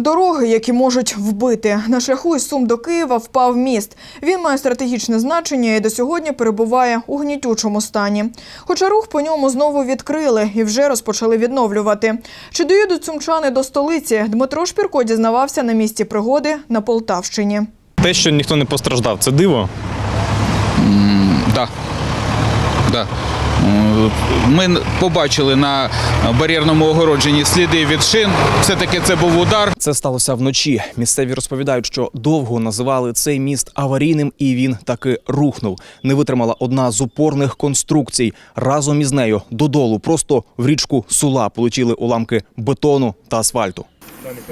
Дороги, які можуть вбити на шляху із Сум до Києва, впав міст. Він має стратегічне значення і до сьогодні перебуває у гнітючому стані. Хоча рух по ньому знову відкрили і вже розпочали відновлювати. Чи доїдуть сумчани до столиці? Дмитро Шпірко дізнавався на місці пригоди на Полтавщині. Те, що ніхто не постраждав, це диво. Да. Да. Ми побачили на бар'єрному огородженні сліди від шин. Все-таки це був удар. Це сталося вночі. Місцеві розповідають, що довго називали цей міст аварійним, і він таки рухнув. Не витримала одна з опорних конструкцій. Разом із нею додолу, просто в річку Сула, полетіли уламки бетону та асфальту.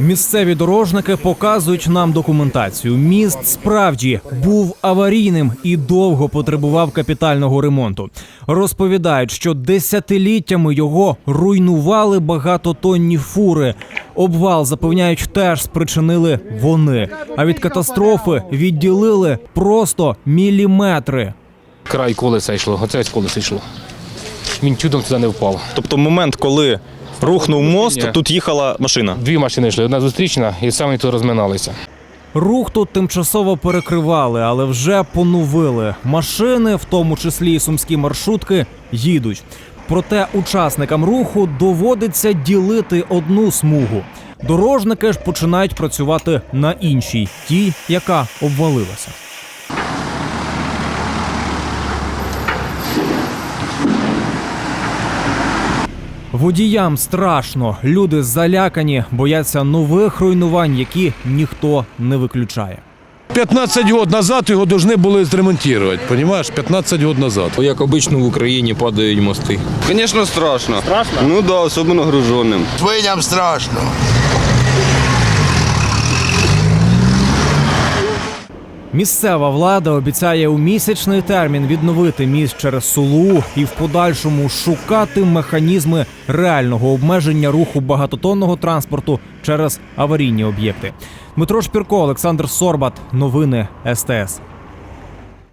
Місцеві дорожники показують нам документацію. Міст справді був аварійним і довго потребував капітального ремонту. Розповідають, що десятиліттями його руйнували багатотонні фури. Обвал запевняють, теж спричинили вони. А від катастрофи відділили просто міліметри. край колеса йшло, оце ось колесо йшло. Він чудом туди не впав. Тобто, момент, коли рухнув мост, тут їхала машина. Дві машини йшли, одна зустрічна, і саме тут розминалися. Рух тут тимчасово перекривали, але вже поновили. Машини, в тому числі і сумські маршрутки, їдуть. Проте учасникам руху доводиться ділити одну смугу. Дорожники ж починають працювати на іншій, тій, яка обвалилася. Водіям страшно, люди залякані, бояться нових руйнувань, які ніхто не виключає. 15 год назад його повинні були зремонтувати, Понімаєш 15 год назад. Як обично в Україні падають мости. Звісно, страшно. Страшно? Ну да, особливо груженим. Свиням страшно. Місцева влада обіцяє у місячний термін відновити міст через Сулу і в подальшому шукати механізми реального обмеження руху багатотонного транспорту через аварійні об'єкти. Дмитро Шпірко, Олександр Сорбат. Новини СТС.